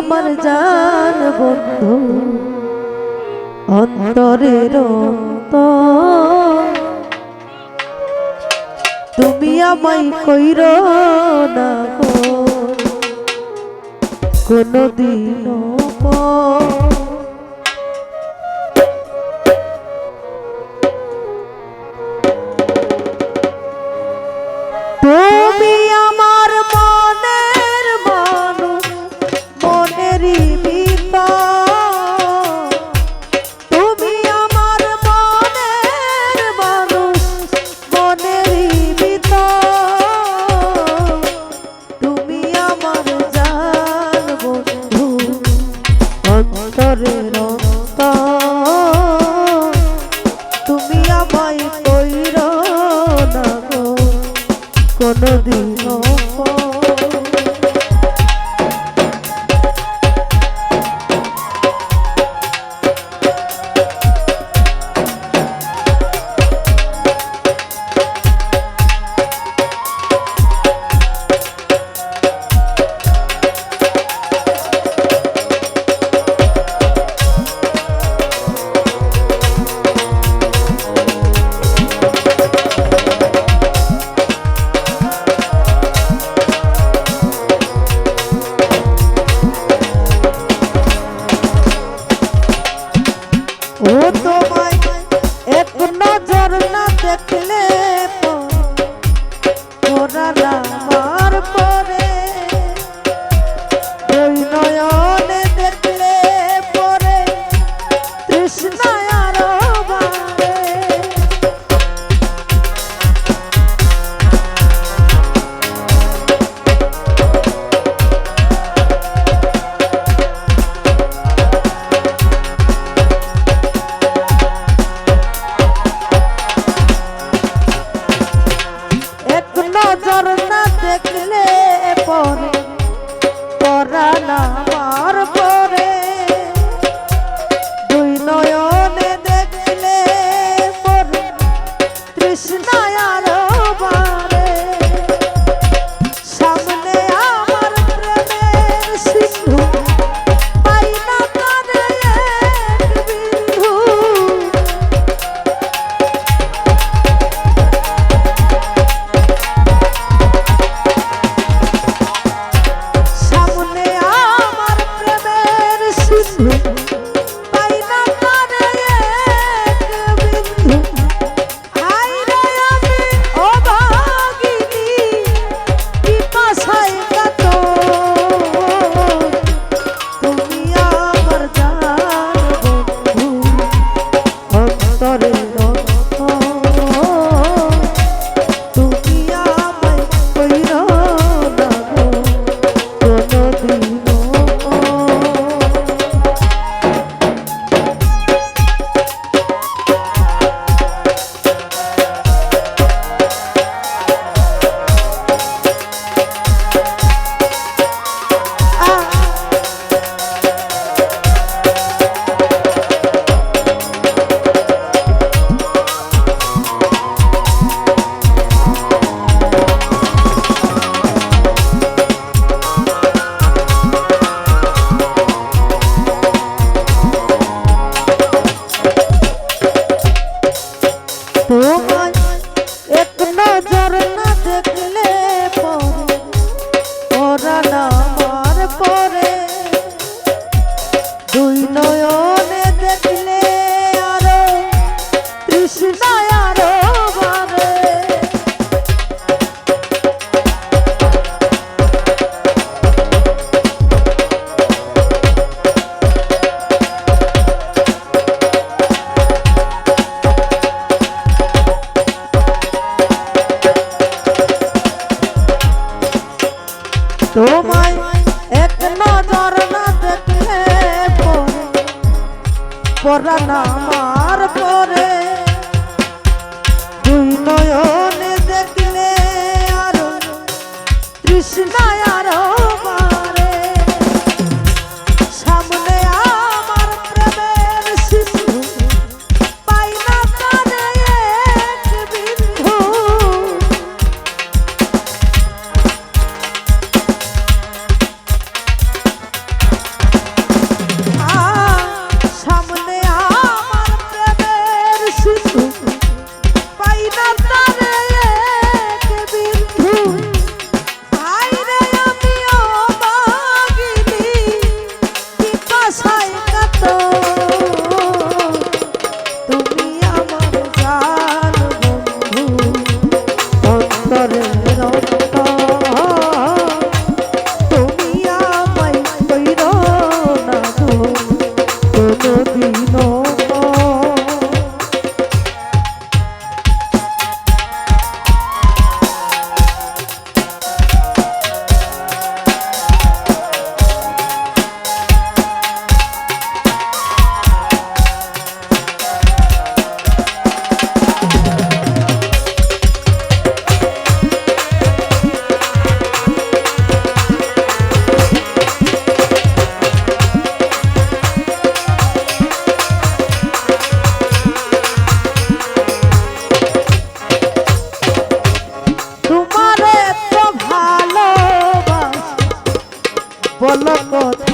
আমার জান বন্ধু। অন্তরের তুমি আমায় কইর না কোনো দিন আমায় কইরো না গো। কোনদিনও পরানা বল কথা